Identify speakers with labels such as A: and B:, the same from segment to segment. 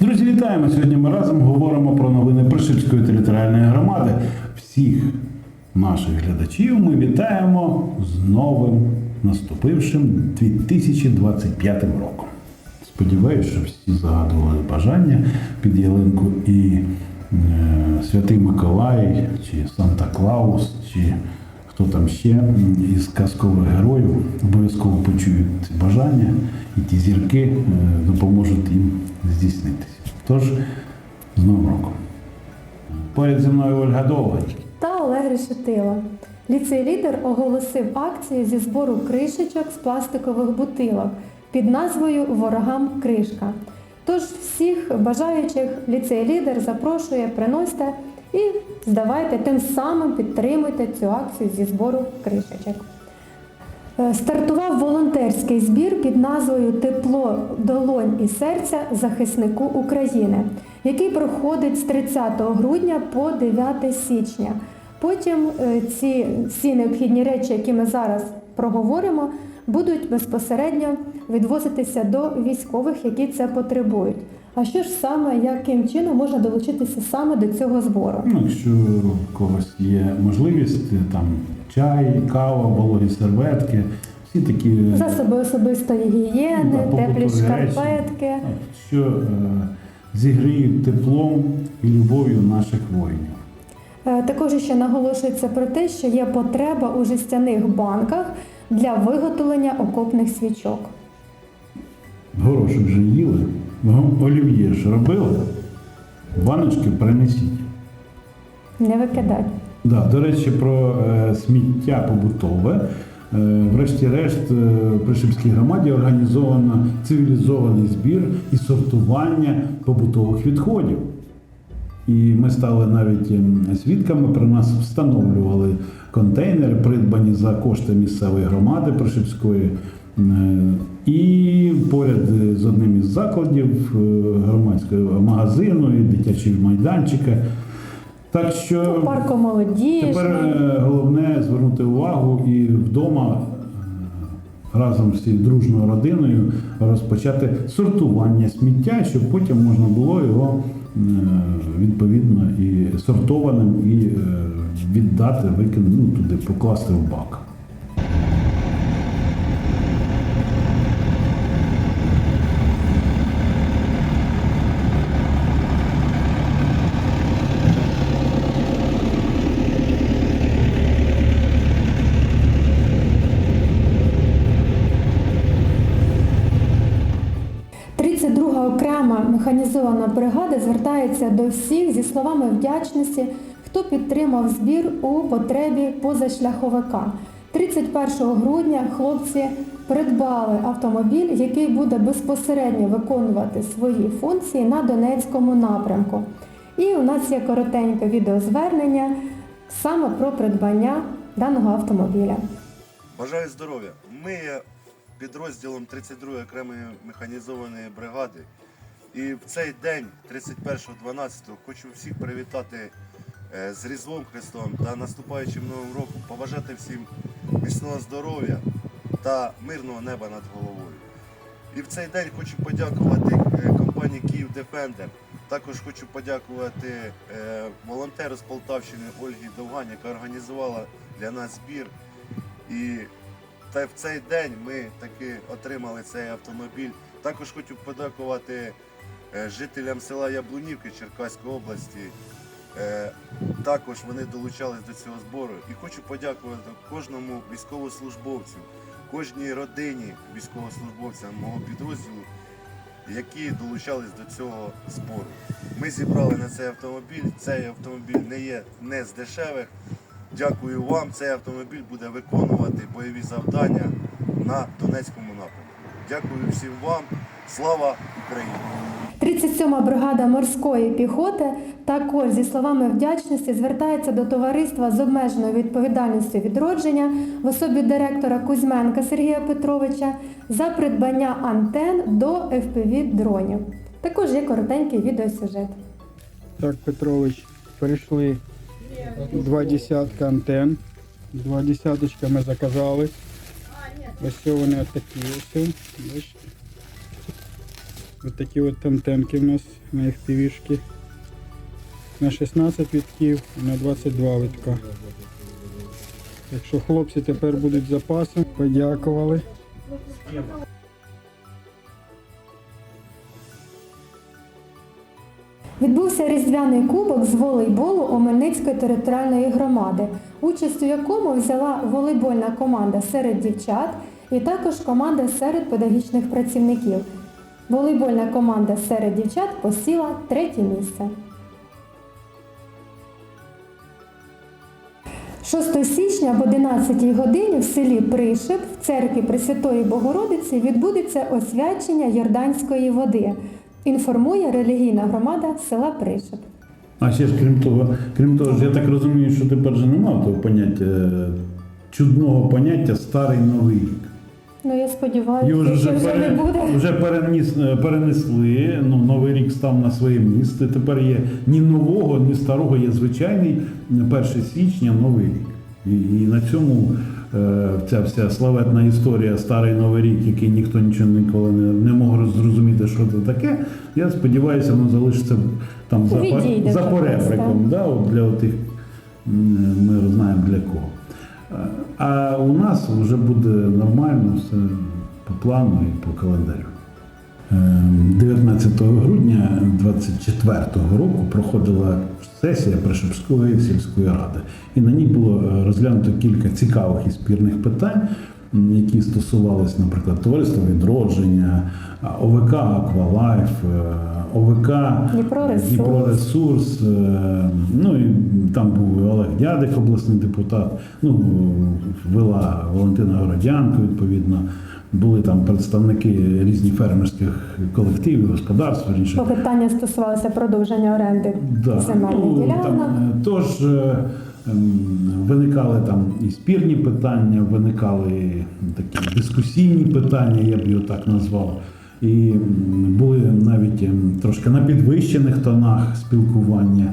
A: Друзі, вітаємо! Сьогодні ми разом говоримо про новини Прошипської територіальної громади. Всіх наших глядачів ми вітаємо з новим наступившим 2025 роком. Сподіваюсь, що всі загадували бажання під ялинку і е, Святий Миколай, чи Санта Клаус, чи хто там ще із казкових героїв обов'язково почують ці бажання, і ті зірки е, допоможуть їм здійснитися. Тож, з Новим роком. Поряд зі мною Ольга Довгань.
B: та Олег Решетило. Ліцей лідер оголосив акцію зі збору кришечок з пластикових бутилок під назвою Ворогам кришка. Тож всіх бажаючих ліцей лідер запрошує, приносьте і здавайте, тим самим підтримуйте цю акцію зі збору кришечок. Е, Стартував волонтерський збір під назвою Тепло долонь і серця захиснику України, який проходить з 30 грудня по 9 січня. Потім е, ці всі необхідні речі, які ми зараз проговоримо, будуть безпосередньо відвозитися до військових, які це потребують. А що ж саме, яким чином можна долучитися саме до цього збору?
A: Ну, якщо у когось є можливість, там чай, кава, вологі серветки, всі такі
B: Засоби особистої гігієни,
A: Да,
B: теплі шкарпетки.
A: що е, зігріють теплом і любов'ю наших воїнів.
B: Е, Також ще наголошується про те, що є потреба у жестяних банках для виготовлення окопних свічок.
A: Горошок вже їли, ну, олів'є ж робили, баночки принесіть.
B: Не викидати.
A: Да, до речі, про е, сміття побутове. Е, врешті-решт, е, при Шипській громаді організовано цивілізований збір і сортування побутових відходів. І ми стали навіть ем, свідками, при нас встановлювали контейнери, придбані за кошти місцевої громади Прошипської. Е, І поряд з одним із закладів е, громадського магазину і дитячого майданчика. Так що
B: Парку молодіжний.
A: Тепер е, головне звернути увагу і вдома разом всі дружною родиною розпочати сортування сміття, щоб потім можна було його відповідно і сортованим і віддати, викинути ну, туди, покласти в бак.
B: – 32 окрема механізована бригада звертається до всіх зі словами вдячності, хто підтримав збір у потребі позашляховика. 31 грудня хлопці придбали автомобіль, який буде безпосередньо виконувати свої функції на Донецькому напрямку. І у нас є коротеньке відеозвернення саме про придбання даного автомобіля.
C: Бажаю здоров'я. Ми є підрозділом 32-ї окремої механізованої бригади. І в цей день, 31.12, хочу всіх привітати е, з Різдвом Христом та наступаючим Новим роком, побажати всім міцного здоров'я та мирного неба над головою. І в цей день хочу подякувати е, компанії Київ Defender. Також хочу подякувати е, волонтеру з Полтавщини Ольгі Довгань, яка організувала для нас збір. І в цей день ми таки отримали цей автомобіль. Також хочу подякувати жителям села Яблунівки Черкаської області. Е, Також вони долучались до цього збору. І хочу подякувати кожному військовослужбовцю, кожній родині військовослужбовця мого підрозділу, які долучались до цього збору. Ми зібрали на цей автомобіль. Цей автомобіль не є не з дешевих. Дякую вам. Цей автомобіль буде виконувати бойові завдання на Донецькому напрямку. Дякую всім вам. Слава Україні!
B: 37-ма бригада морської піхоти також зі словами вдячності звертається до товариства з обмеженою відповідальністю відродження в особі директора Кузьменка Сергія Петровича за придбання антен до FPV дронів. Також є коротенький відеосюжет.
D: Так, Петрович, прийшли два десятка антен. Два десяточка ми заказали. Ось вони такі ось. Ось такі от антенки в нас на FPV-шки. На 16 вітків і на 22 вітка. Так що хлопці тепер будуть запасом. Подякували.
B: Відбувся різдвяний кубок з волейболу Омельницької територіальної громади, участь у якому взяла волейбольна команда серед дівчат і також команда серед педагогічних працівників. Волейбольна команда серед дівчат посіла третє місце. 6 січня об 11 годині в селі Пришип в церкві Пресвятої Богородиці відбудеться освячення Йорданської води. Інформує релігійна громада села Пришип.
A: А ще ж крім того, крім того, я так розумію, що тепер же немає того поняття, е, чудного поняття старий новий.
B: Ну я сподіваюся, що
A: вже,
B: не буде.
A: вже переніс, перенесли. Ну, Новий рік став на своє місце. Тепер є ні нового, ні старого, є звичайний 1 січня новий рік. І, і на цьому е, ця вся славетна історія Старий Новий рік, який ніхто нічого ніколи не, не мог зрозуміти, що це таке. Я сподіваюся, воно залишиться там за, за поребриком. Да, от для тих ми знаємо для кого. А у нас вже буде нормально все по плану і по календарю. Е, 19 грудня 24 року проходила сесія Пришепської сільської ради, і на ній було е, розглянуто кілька цікавих і спірних питань, які стосувалися, наприклад, товариства відродження, ОВК Аквалайф, е, ОВК
B: Дніпроресурс.
A: Е, ну і там був Дядик, обласний депутат, ну, вела Валентина Городянко, відповідно. Були там представники різних фермерських колективів, господарств.
B: Бо питання стосувалося продовження оренди земельних
A: ну,
B: ділянок.
A: там, е, тож е, ем, виникали там і спірні питання, виникали такі дискусійні питання, я б його так назвав. І були навіть ем, трошки на підвищених тонах спілкування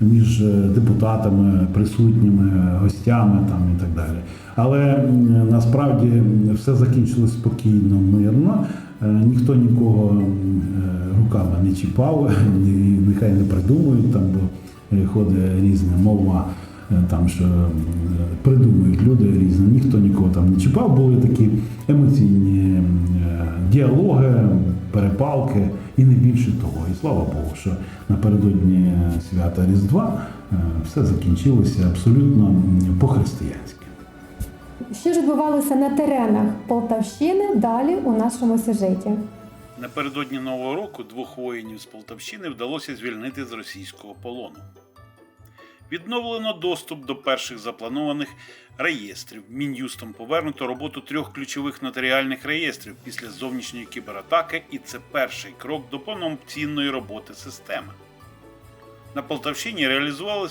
A: між е, депутатами, присутніми, гостями там і так далі. Але насправді все закінчилось спокійно, мирно. Е, Ніхто нікого е, руками не чіпав, нехай не придумують там, бо ходить різна мова, там що придумують люди різні. Ніхто нікого там не чіпав. Були такі емоційні діалоги, перепалки і не більше того. І слава Богу, що напередодні свята Різдва е, все закінчилося абсолютно по-християнськи.
B: Що ж відбувалося на теренах Полтавщини далі у нашому сюжеті?
E: Напередодні Нового року двох воїнів з Полтавщини вдалося звільнити з російського полону. Відновлено доступ до перших запланованих реєстрів. Мін'юстом повернуто роботу трьох ключових нотаріальних реєстрів після зовнішньої кібератаки, і це перший крок до повноцінної роботи системи. На Полтавщині реалізували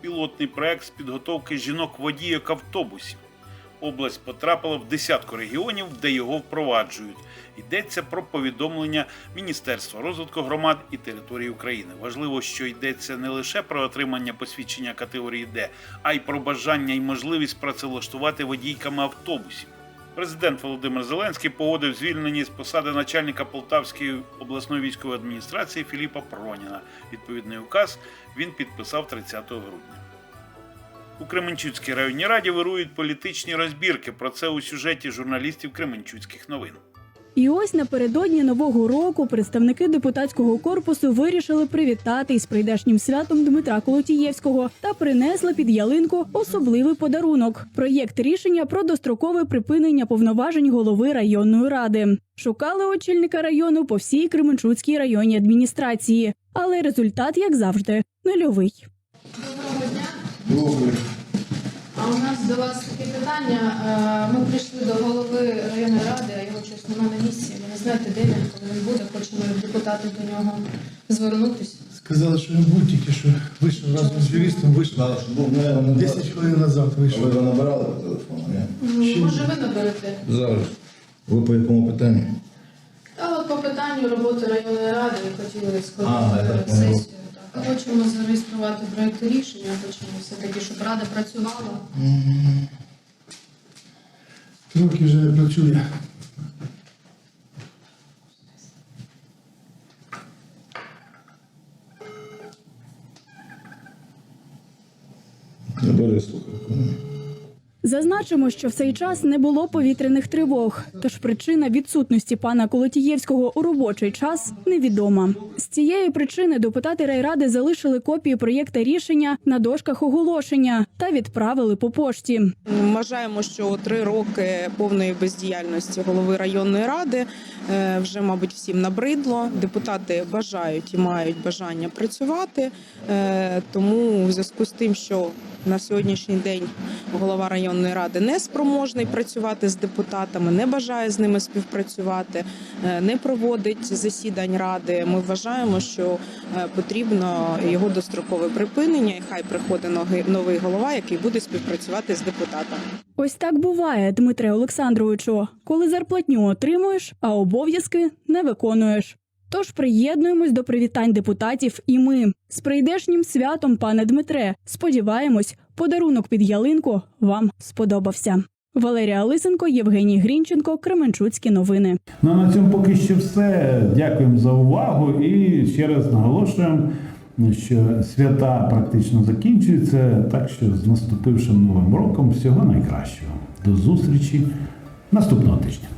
E: пілотний проект з підготовки жінок-водійок автобусів. Область потрапила в десятку регіонів, де його впроваджують. Йдеться про повідомлення Міністерства розвитку громад і територій України. Важливо, що йдеться не лише про отримання посвідчення категорії Д, а й про бажання і можливість працевлаштувати водійками автобусів. Президент Володимир Зеленський погодив звільнення з посади начальника Полтавської обласної військової адміністрації Філіпа Проніна. Відповідний указ він підписав 30 грудня. У Кременчуцькій районній раді вирують політичні розбірки. Про це у сюжеті журналістів Кременчуцьких новин.
F: І ось напередодні нового року представники депутатського корпусу вирішили привітати із прийдешнім святом Дмитра Колотієвського та принесли під ялинку особливий подарунок проєкт рішення про дострокове припинення повноважень голови районної ради. Шукали очільника району по всій Кременчуцькій районній адміністрації, але результат, як завжди, нульовий.
G: Дня. А у нас до вас таке питання. Е, Ми прийшли до голови районної ради, а його щось немає на місці. Ви не знаєте, де він, коли він буде. Хочемо як депутати до нього звернутися.
H: Сказали, що він був тільки що вийшов разом з юристом, вийшов
I: був не, не
H: 10 хвилин назад
I: Ви його набирали по телефону, ні?
G: М, Може, ви наберете?
I: Зараз. Ви по якому питанню?
G: Та от по питанню роботи районної ради хотіли
I: А, я понял.
G: сесію хочемо зареєструвати проєкт рішення, хочемо все-таки, щоб рада працювала.
H: Трохи вже працює. Не бере слухавку.
F: Зазначимо, що в цей час не було повітряних тривог, тож причина відсутності пана Колотієвського у робочий час невідома. З цієї причини депутати райради залишили копії проєкта рішення на дошках оголошення та відправили по пошті.
J: Вважаємо, що три роки повної бездіяльності голови районної ради е, вже, мабуть, всім набридло. Депутати бажають і мають бажання працювати. Е, Тому в зв'язку з тим, що на сьогоднішній день голова районної ради не спроможний працювати з депутатами, не бажає з ними співпрацювати, е, не проводить засідань ради. Ми вважаємо, що е, потрібно його дострокове припинення, і хай приходить новий- новий голова, який буде співпрацювати з депутатами.
F: Ось так буває, Дмитре Олександровичу, коли зарплатню отримуєш, а обов'язки не виконуєш. Тож приєднуємось до привітань депутатів і ми з прийдешнім святом, пане Дмитре. Сподіваємось, подарунок під ялинку вам сподобався. Валерія Лисенко, Євгеній Грінченко, Кременчуцькі новини.
A: Ну на цьому поки що все. Дякуємо за увагу і ще раз наголошуємо, що свята практично закінчуються. Так що з наступившим новим роком всього найкращого. До зустрічі наступного тижня.